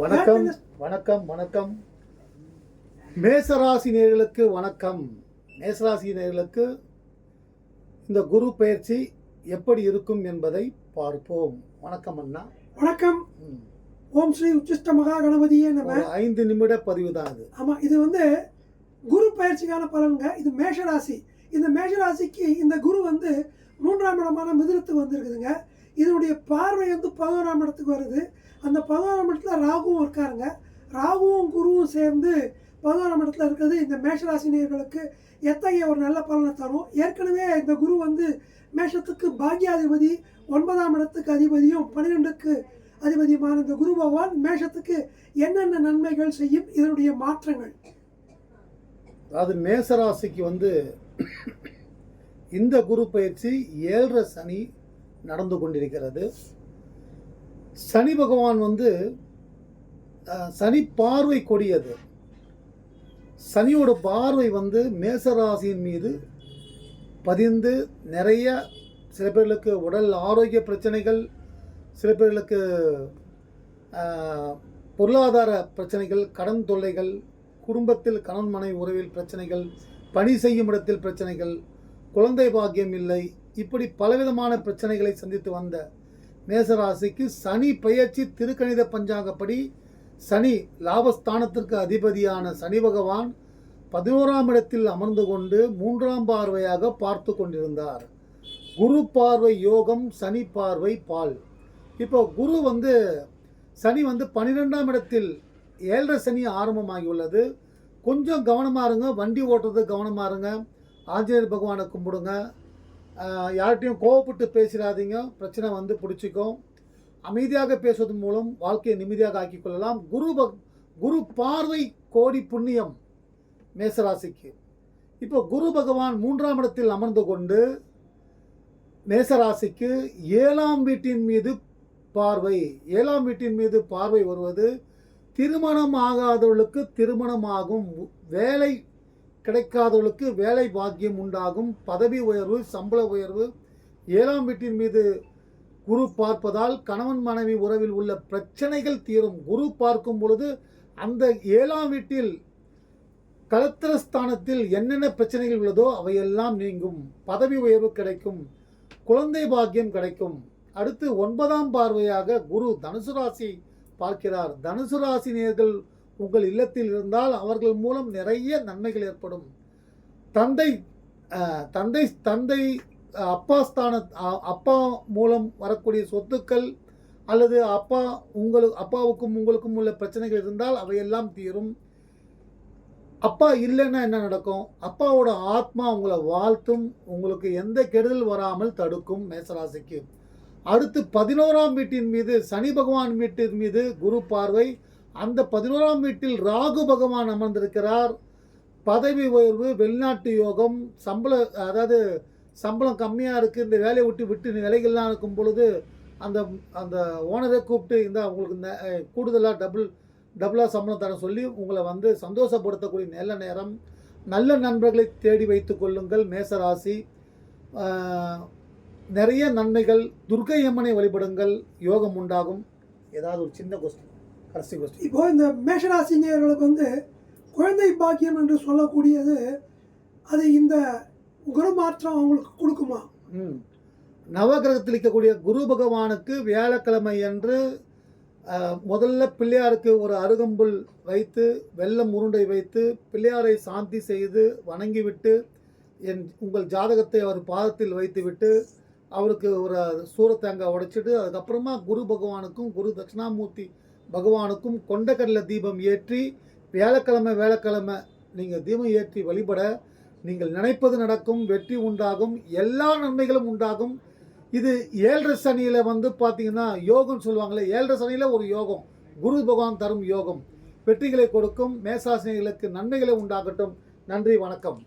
வணக்கம் வணக்கம் வணக்கம். மேசராசி நேயர்களுக்கு வணக்கம். மேசராசி நேயர்களுக்கு இந்த குரு பயிற்சி எப்படி இருக்கும் என்பதை பார்ப்போம். வணக்கம் அண்ணா. வணக்கம். ஓம் ஸ்ரீ உச்சிஷ்ட மகா கணபதியே நம்ம ஐந்து நிமிட பதிவு தான் இது. ஆமா இது வந்து குரு பயிற்சிக்கான பலனுங்க இது மேஷராசி. இந்த மேஷராசிக்கு இந்த குரு வந்து மூன்றாம் இடமான மிதுனத்துக்கு வந்திருக்குதுங்க. இதனுடைய பார்வை வந்து பதினோராம் இடத்துக்கு வருது. அந்த பதினோராம் இடத்துல ராகுவும் இருக்காருங்க. ராகுவும் குருவும் சேர்ந்து பதினோராம் இடத்துல இருக்கிறது இந்த மேஷராசினியர்களுக்கு எத்தகைய ஒரு நல்ல பலனை தரும்? ஏற்கனவே இந்த குரு வந்து மேஷத்துக்கு பாக்யாதிபதி ஒன்பதாம் இடத்துக்கு அதிபதியும் பன்னிரெண்டுக்கு அதிபதியுமான இந்த குரு பகவான் மேஷத்துக்கு என்னென்ன நன்மைகள் செய்யும்? இதனுடைய மாற்றங்கள். அதாவது மேசராசிக்கு வந்து இந்த குரு பயிற்சி ஏழரை சனி நடந்து கொண்டிருக்கிறது. சனி பகவான் வந்து சனி பார்வை கொடியது. சனியோட பார்வை வந்து மேசராசியின் மீது பதிந்து நிறைய சில பேர்களுக்கு உடல் ஆரோக்கிய பிரச்சனைகள் சில பேர்களுக்கு பொருளாதார பிரச்சனைகள் கடன் தொல்லைகள் குடும்பத்தில் கணவன் மனைவி உறவில் பிரச்சனைகள் பணி செய்யும் இடத்தில் பிரச்சனைகள் குழந்தை பாக்கியம் இல்லை. இப்படி பலவிதமான பிரச்சனைகளை சந்தித்து வந்த மேசராசிக்கு சனி பயிற்சி திருக்கணித பஞ்சாங்கப்படி சனி லாபஸ்தானத்திற்கு அதிபதியான சனி பகவான் பதினோராம் இடத்தில் அமர்ந்து கொண்டு மூன்றாம் பார்வையாக பார்த்து கொண்டிருந்தார். குரு பார்வை யோகம் சனி பார்வை பால். இப்போ குரு வந்து சனி வந்து பன்னிரெண்டாம் இடத்தில் ஏழரை சனி ஆரம்பமாகி உள்ளது கொஞ்சம் கவனமாக இருங்க வண்டி ஓட்டுறது கவனமாக இருங்க. ஆஞ்சநேயர் பகவானை கும்பிடுங்க. யார்கிட்டையும் கோவப்பட்டு பேசிடாதீங்க. பிரச்சனை வந்து பிடிச்சிக்கும் அமைதியாக பேசுவதன் மூலம் வாழ்க்கையை நிம்மதியாக ஆக்கி கொள்ளலாம். குரு பக் குரு பார்வை கோடி புண்ணியம் மேசராசிக்கு. இப்போ குரு பகவான் மூன்றாம் இடத்தில் அமர்ந்து கொண்டு மேசராசிக்கு ஏழாம் வீட்டின் மீது பார்வை ஏழாம் வீட்டின் மீது பார்வை வருவது திருமணம் ஆகாதவர்களுக்கு திருமணமாகும். வேலை கிடைக்காதவர்களுக்கு வேலை பாக்கியம் உண்டாகும். பதவி உயர்வு சம்பள உயர்வு. ஏழாம் வீட்டின் மீது குரு பார்ப்பதால் கணவன் மனைவி உறவில் உள்ள பிரச்சனைகள் தீரும். குரு பார்க்கும் பொழுது அந்த ஏழாம் வீட்டில் கலத்திரஸ்தானத்தில் என்னென்ன பிரச்சனைகள் உள்ளதோ அவையெல்லாம் நீங்கும். பதவி உயர்வு கிடைக்கும். குழந்தை பாக்கியம் கிடைக்கும். அடுத்து ஒன்பதாம் பார்வையாக குரு தனுசு ராசி பார்க்கிறார். தனுசு நேர்கள் உங்கள் இல்லத்தில் இருந்தால் அவர்கள் மூலம் நிறைய நன்மைகள் ஏற்படும். தந்தை தந்தை தந்தை அப்பா ஸ்தான அப்பா மூலம் வரக்கூடிய சொத்துக்கள் அல்லது அப்பா உங்களுக்கு அப்பாவுக்கும் உங்களுக்கும் உள்ள பிரச்சனைகள் இருந்தால் அவையெல்லாம் தீரும். அப்பா இல்லைன்னா என்ன நடக்கும்? அப்பாவோட ஆத்மா உங்களை வாழ்த்தும் உங்களுக்கு எந்த கெடுதல் வராமல் தடுக்கும் மேசராசிக்கு. அடுத்து பதினோராம் வீட்டின் மீது சனி பகவான் வீட்டின் மீது குரு பார்வை அந்த பதினோராம் வீட்டில் ராகு பகவான் அமர்ந்திருக்கிறார். பதவி உயர்வு வெளிநாட்டு யோகம் சம்பள அதாவது சம்பளம் கம்மியாக இருக்குது இந்த வேலையை விட்டு விட்டு விலைகள்லாம் இருக்கும் பொழுது அந்த அந்த ஓனரை கூப்பிட்டு இந்த உங்களுக்கு கூடுதலாக டபுள் டபுளாக சம்பளம் தர சொல்லி உங்களை வந்து சந்தோஷப்படுத்தக்கூடிய நல்ல நேரம். நல்ல நண்பர்களை தேடி வைத்து கொள்ளுங்கள் மேசராசி. நிறைய நன்மைகள் துர்க்கை அம்மனை வழிபடுங்கள் யோகம் உண்டாகும். ஏதாவது ஒரு சின்ன கொஸ்டின் கடைசி கொஸ்டின் இப்போ இந்த மேஷராசினியர்களுக்கு வந்து குழந்தை பாக்கியம் என்று சொல்லக்கூடியது அது இந்த குணமாற்றம் அவங்களுக்கு கொடுக்குமா? ம். நவகிரகத்தில் இருக்கக்கூடிய குரு பகவானுக்கு வியாழக்கிழமை அஹ், முதல்ல பிள்ளையாருக்கு ஒரு அருகம்புல் வைத்து வெள்ளம் உருண்டை வைத்து பிள்ளையாரை சாந்தி செய்து வணங்கிவிட்டு என் உங்கள் ஜாதகத்தை அவர் பாதத்தில் வைத்துவிட்டு அவருக்கு ஒரு சூரத்தேங்காய் உடைச்சிட்டு அதுக்கப்புறமா குரு பகவானுக்கும் குரு தட்சிணாமூர்த்தி பகவானுக்கும் கொண்டக்கடலை தீபம் ஏற்றி வியாழக்கிழமை வேலைக்கிழமை நீங்கள் தீபம் ஏற்றி வழிபட நீங்கள் நினைப்பது நடக்கும் வெற்றி உண்டாகும் எல்லா நன்மைகளும் உண்டாகும். இது ஏழரை சனியில் வந்து பார்த்தீங்கன்னா யோகம்னு சொல்லுவாங்களே ஏழரை சனியில் ஒரு யோகம். குரு பகவான் தரும் யோகம். வெற்றிகளை கொடுக்கும் மேசாசினிகளுக்கு நன்மைகளை உண்டாகட்டும். நன்றி வணக்கம்.